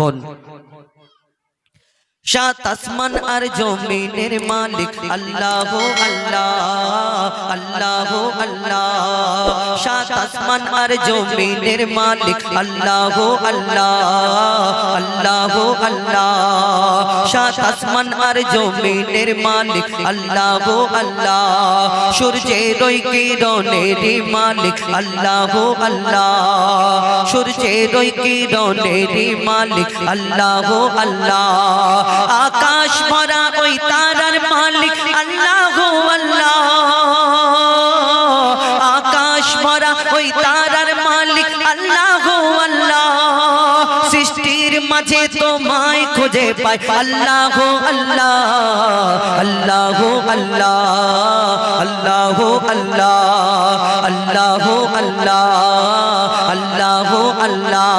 khôn সাত আসমান আর জমিনের মালিক। আল্লাহ আল্লাহ আল্লাহ আল্লাহ। সাত আসমান আর জমিনের মালিক। আল্লাহ আল্লাহ আল্লাহ আল্লাহ। সাত আসমান আর জমিনের মালিক। আল্লাহ আল্লাহ। সূর্যের ওই কিরণের মালিক। আল্লাহ আল্লাহ। সূর্যের ওই কিরণের মালিক। আল্লাহ আল্লাহ। আকাশ ভরা ওই তারার মালিক আল্লাহ আল্লাহ। আকাশ ভরা ওই তারার মাঝে তোমায় খুঁজে পাই আল্লাহ হো আল্লাহ আল্লাহ হো আল্লাহ আল্লাহ হো আল্লাহ আল্লাহ হো আল্লাহ আল্লাহ হো আল্লাহ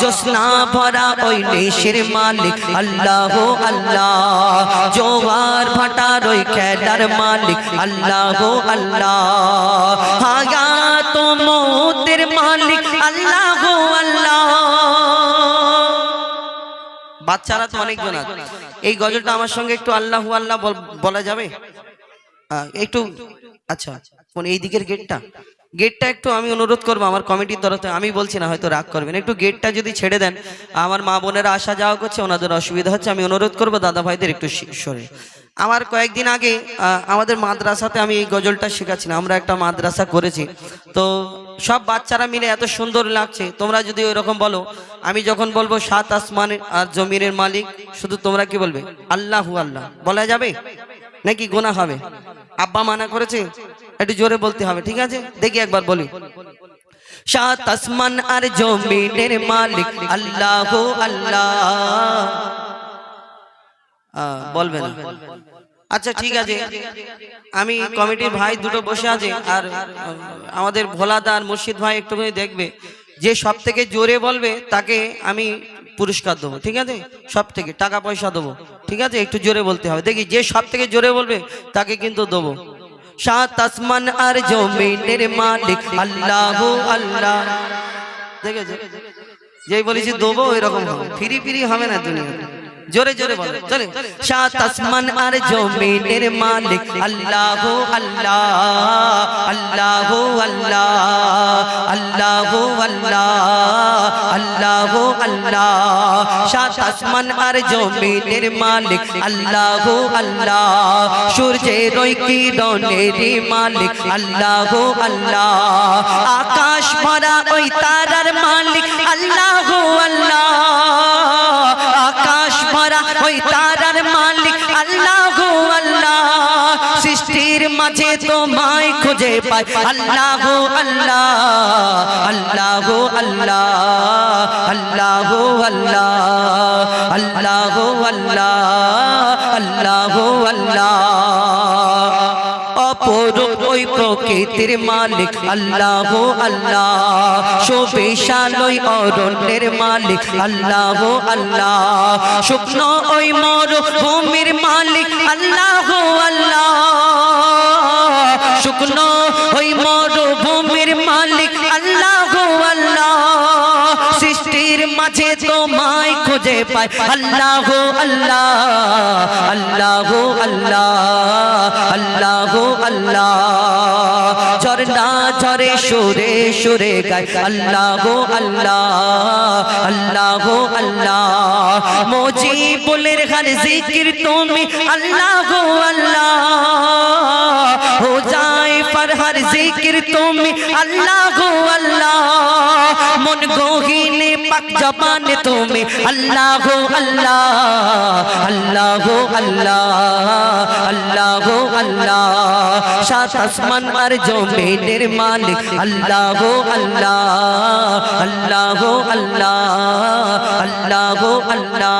জোসনা ভরা ওই নেশের মালিক আল্লাহ হো আল্লাহ জোয়ার ভাটার ওই খেলার মালিক আল্লাহ হো আল্লাহ হায়া তো মোতের মালিক আল্লাহ হো বাচ্চারা তো অনেকজন আছে এই গজলটা আমার সঙ্গে একটু আল্লাহ আল্লাহ বল- যাবে? একটু আচ্ছা কোন এই দিকের গেটটা। গেটটা একটু আমি অনুরোধ করব আমার কমিটির তরফে আমি বলছি না হয়তো রাগ করবেন। একটু গেটটা যদি ছেড়ে দেন আমার মা বোনেরা আসা যাওয়া করছে ওনাদের অসুবিধা হচ্ছে। আমি অনুরোধ করব দাদা ভাইদের একটু সরে। আমার কয়েকদিন আগে আমাদের মাদ্রাসাতে আমি এই গজলটা শেখাচ্ছিলাম আমরা একটা মাদ্রাসা করেছি। তো সব বাচ্চারা মিলে এত সুন্দর লাগছে। তোমরা যদি ওই রকম বলো, আমি যখন বলব সাত আসমানের আর জমিনের মালিক, শুধু তোমরা কি বলবে? আল্লাহু আল্লাহ। বলা যাবে? নাকি গোনা হবে? আব্বা মানা করেছে? একটু জোরে বলতে হবে, ঠিক আছে? দেখি একবার বলি। সাত আসমান আর জমিনের মালিক, আল্লাহ আল্লাহ। বলবে না আচ্ছা ঠিক আছে। আমি কমিটির ভাই দুটো বসে আছে আর আমাদের ভোলাদা আর মুর্শিদ ভাই একটুখানি দেখবে যে সব থেকে জোরে বলবে তাকে আমি পুরস্কার দেবো ঠিক আছে? সব থেকে টাকা পয়সা দেবো ঠিক আছে? একটু জোরে বলতে হবে। দেখি যে সব থেকে জোরে বলবে তাকে কিন্তু দেবো। সাত আসমান আর জমিনের মালিক আল্লাহ আল্লাহ। দেখেছ? যেই বলেছি দেবো এরকম হবে। ফিরি ফিরি হবে না দুনিয়া জোরে জোরে বলো চলে সাত আসমান আর জমিনের মালিক আল্লাহ আল্লাহ আল্লাহ আল্লাহ আল্লাহ আল্লাহ আল্লাহ আল্লাহ সাত আসমান আর জমিনের মালিক আল্লাহ আল্লাহ। সূর্যের ওই কিরণের মালিক আল্লাহ আল্লাহ। আকাশ ভরা ওই তারার মালিক আল্লাহ আল্লাহ ওই তারার মালিক আল্লাহ আল্লাহ। সৃষ্টির মাঝে তোমায় খুঁজে পাই। আল্লাহ আল্লাহ আল্লাহ আল্লাহ আল্লাহ আল্লাহ আল্লাহ আল্লাহ আল্লাহ প্রকৃতির মালিক, আল্লাহ আল্লাহ। সুবিশাল ওই অরণ্যের মালিক, আল্লাহ আল্লাহ। শুকনো ওই মরুভূমির মালিক, আল্লাহ আল্লাহ। শুকনো ওই মরুভূমির মালিক, আল্লাহ আল্লাহ। সৃষ্টির মাঝে তোমায় খুঁজে পাই। আল্লাহ আল্লাহ আল্লাহ আল্লাহ আল্লাহ আল্লাহ। ঝরনা ঝরে সুরে সুরে গায় আল্লাহ আল্লাহ আল্লাহ আল্লাহ। মজিবুলের হর জিকির তুমি। আল্লাহ আল্লাহ। তোমার হর জিকির তুমি আল্লাহ গো আল্লাহ। মন গোহিনে পাক জবানে তুমি আল্লাহ গো আল্লাহ। আল্লাহ গো আল্লাহ। আল্লাহ গো আল্লাহ। সাত আসমান আর জমিনের মালিক আল্লাহ গো আল্লাহ। আল্লাহ গো আল্লাহ। আল্লাহ গো আল্লাহ।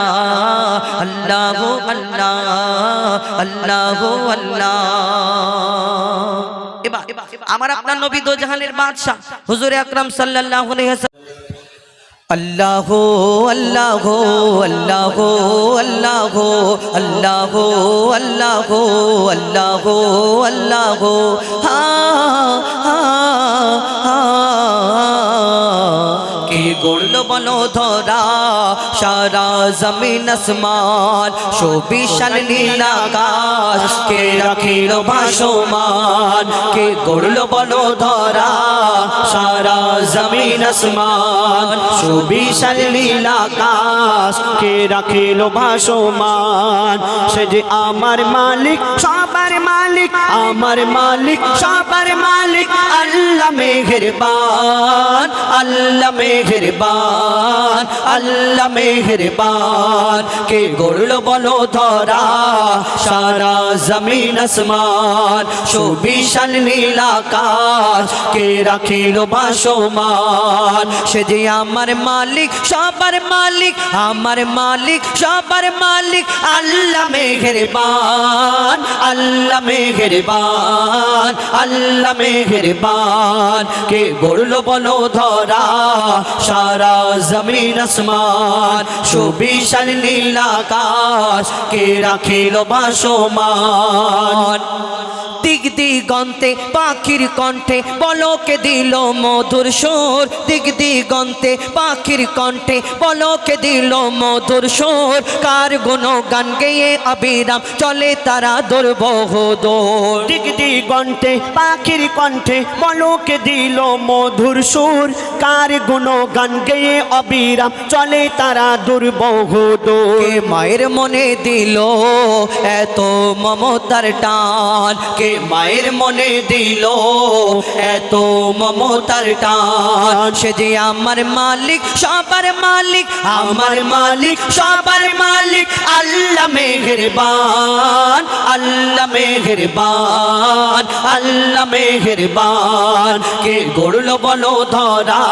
আল্লাহ গো আল্লাহ। আল্লাহ গো আল্লাহ। আমার আপনার নবী দো জাহানের বাদশা হুজুর আকরাম সাল্লাল্লাহু আলাইহি আল্লাহ আল্লাহ আল্লাহ আল্লাহ আল্লাহ আল্লাহ আল্লাহ আল্লাহ, হা হা হা গড়ল বলো ধরা সারা জমিন আসমান, সুবিশাল নীল আকাশ, কে রাখিল ভাসমান, কে গড়ল বলো ধরা সারা জমিন আসমান, সুবিশাল নীল আকাশ, কে রাখিল ভাসমান। সে যে আমার মালিক, সবার মালিক, আমার মালিক, সবার মালিক, আল্লাহ মেহেরবান। আল্লাহ মেহেরবান। আল্লাহ মেহেরবান। কে গড়ল বলো ধরা, সারা জমিন আসমান, সুবিশাল নীল আকাশ। কে রাখিল ভাসমান, সে আমার মালিক, সবার মালিক, আমার মালিক, সবার মালিক, আল্লাহ মেহেরবান আল্লাহ মেহেরবান আল্লাহ মেহেরবান। কে গড়ল বলো ধরা, সারা জমিন আসমান সুবিশাল নীল আকাশ কে রাখিল বাসমান দিক দিগন্তে পাখির কণ্ঠে বলকে দিল মধুর সুর। দিক দিগন্তে পাখির কণ্ঠে বলকে দিল মধুর সুর। কার গুণ গান গেয়ে অবিরাম চলে তারা দুর্বহদোর দিক দিগন্তে পাখির কণ্ঠে বলকে দিল মধুর সুর। কার গুণ গান গেয়ে অবিরাম চলে তারা দুর্বহদূর কে মায়ের মনে দিল এত মমতার টান? কে মায়ের মনে দিল, এত মমতার টান। সে যে আমার মালিক, সবার মালিক, আমার মালিক, সবার মালিক, আল্লাহ মেহেরবান আল্লাহ মেহেরবান আল্লাহ মেহেরবান। কে গড়ল বলো ধরা,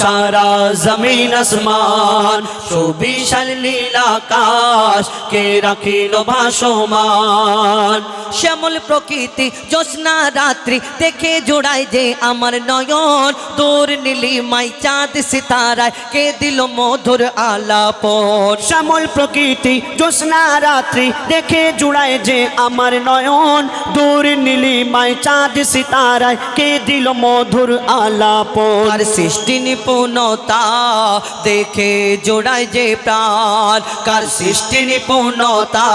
সারা জমিন আসমান, সুবিশাল নীল আকাশ, কে রাখিল ভাসমান। শ্যামল প্রকৃতি জ্যোৎস্না রাত্রি দেখে জোড়ায় যে আমার নয়ন। দূর নীলি মাই চাঁদ সিতারায় কে দিল মধুর আলাপন। শ্যামল প্রকৃতি জ্যোৎস্না রাত্রি দেখে জোড়ায় যে আমার নয়ন। দূর নীলিমায় চাঁদ সিতারায় কে দিল মধুর আলাপন। আর সৃষ্টি নিপুণতা দেখে জোড়ায় যে প্রাণ। কার সৃষ্টি নিপুণতা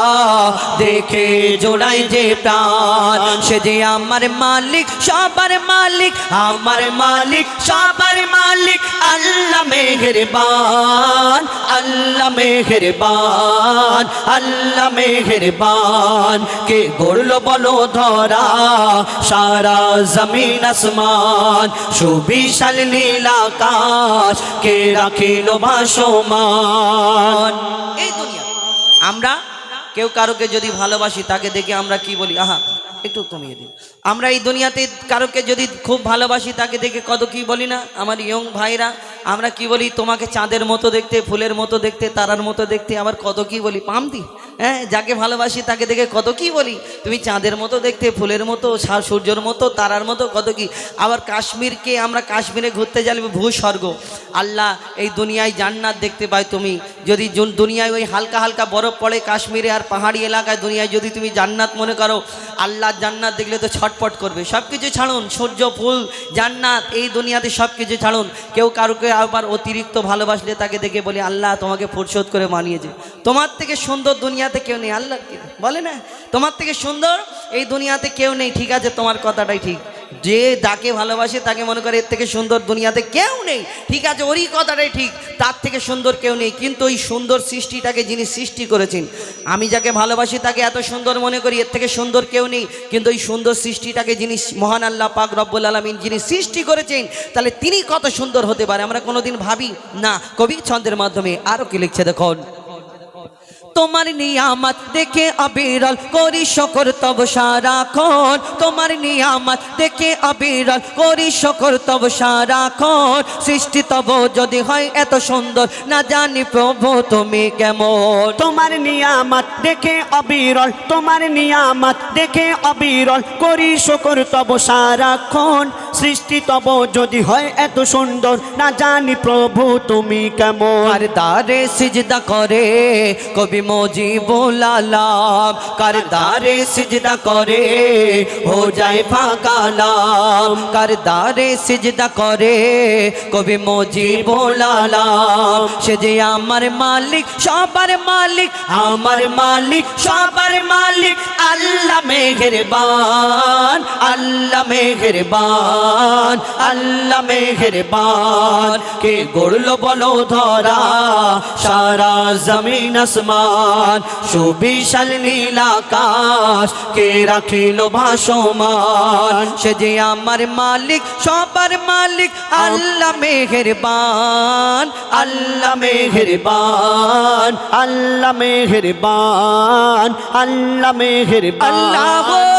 দেখে জোড়ায় যে প্রাণ। সে যে আমার মালিক, সবার মালিক, আমার মালিক, সবার মালিক। আল্লাহ মেহেরবান আল্লাহ মেহেরবান আল্লাহ মেহেরবান। কে গড়ল বলো ধরা, সারা জমিন আসমান, সুবিশাল নীল আকাশ, কে রাখিল ভাসমান। এই দুনিয়া, আমরা কেউ কারোকে যদি ভালোবাসি, তাকে দেখে আমরা কি বলি? আহা একটু কমিয়ে দিন। আমরা এই দুনিয়াতে কারোকে যদি খুব ভালোবাসি, তাকে দেখে কত কি বলি না? আমার ইয়ং ভাইরা, আমরা কি বলি? তোমাকে চাঁদের মতো দেখতে, ফুলের মতো দেখতে, তারার মতো দেখতে, আবার কত কি বলি? পামতি হ্যাঁ? যাকে ভালোবাসি, তাকে দেখে কত কি বলি? তুমি চাঁদের মতো দেখতে, ফুলের মতো সূর্যের মতো, তারার মতো, কত কি? আবার কাশ্মীরকে আমরা কাশ্মীরে ঘুরতে গেলে ভূস্বর্গ। আল্লাহ, এই দুনিয়ায় জান্নাত দেখতে পাই তুমি। যদি দুনিয়ায় ওই হালকা হালকা বরফ পড়ে, কাশ্মীরে আর পাহাড়ি এলাকায় দুনিয়ায় যদি তুমি জান্নাত মনে করো, আল্লাহ জান্নাত দেখলে তো ছটপট করবে। সব কিছু ছাড়ুন, সূর্য, ফুল, জান্নাত, এই দুনিয়াতে সব কিছু ছাড়ুন। কেউ কারোকে আবার অতিরিক্ত ভালোবাসলে তাকে দেখে বলি, আল্লাহ তোমাকে ফুরসত করে মানিয়েছে তোমার থেকে সুন্দর দুনিয়াতে কেউ নেই। আল্লাহ বলে না? তোমার থেকে সুন্দর এই দুনিয়াতে কেউ নেই। ঠিক আছে, তোমার কথাটাই ঠিক। যে তাকে ভালোবাসে তাকে মনে করে এর থেকে সুন্দর দুনিয়াতে কেউ নেই। ঠিক আছে, ওরই কথাটাই ঠিক, তার থেকে সুন্দর কেউ নেই। কিন্তু ওই সুন্দর সৃষ্টিটাকে যিনি সৃষ্টি করেছেন, আমি যাকে ভালোবাসি তাকে এত সুন্দর মনে করি, এর থেকে সুন্দর কেউ নেই। কিন্তু ওই সুন্দর সৃষ্টিটাকে যিনি মহান আল্লাহ পাক রব্বুল আলমিন যিনি সৃষ্টি করেছেন, তাহলে তিনি কত সুন্দর হতে পারে? আমরা কোনোদিন ভাবি না, কবি ছন্দের মাধ্যমে আরও কি লিখছে দেখুন। তোমার নিয়ামত দেখে অবিরল করি শকর তব সারাক্ষণ। তোমার নিয়ামত দেখে অবিরল করি শকর তব সারাক্ষণ। সৃষ্টি তব যদি হয় এত সুন্দর না জানি প্রভু তুমি কেমন। তোমার নিয়ামত দেখে অবিরল তোমার নিয়ামত দেখে অবিরল করি শকর তব সারাক্ষণ। সৃষ্টি তব যদি হয় এত সুন্দর না জানি প্রভু তুমি কেমন। আর দারে সিজদা করে কবি মজিবুল আলাম কার দারে সিজদা করে, হো যায় ফাঁকা নাম। কার দারে সিজদা করে, কবি মজিবুল আলাম সে যে আমার মালিক, সবার মালিক, আমার মালিক, সবার মালিক, আল্লাহ মেহেরবান আল্লাহ মেহেরবান আল্লাহ মেহেরবান। কে গড়লো বলো ধরা, সারা জমিন আসমান। সুবিশাল নীল আকাশ, কে রাখিল ভাসমান? সে যে আমার মালিক, সবার মালিক, আল্লাহ মেহেরবান আল্লাহ মেহেরবান আল্লাহ মেহেরবান আল্লাহ মেহেরবান। আল্লাহ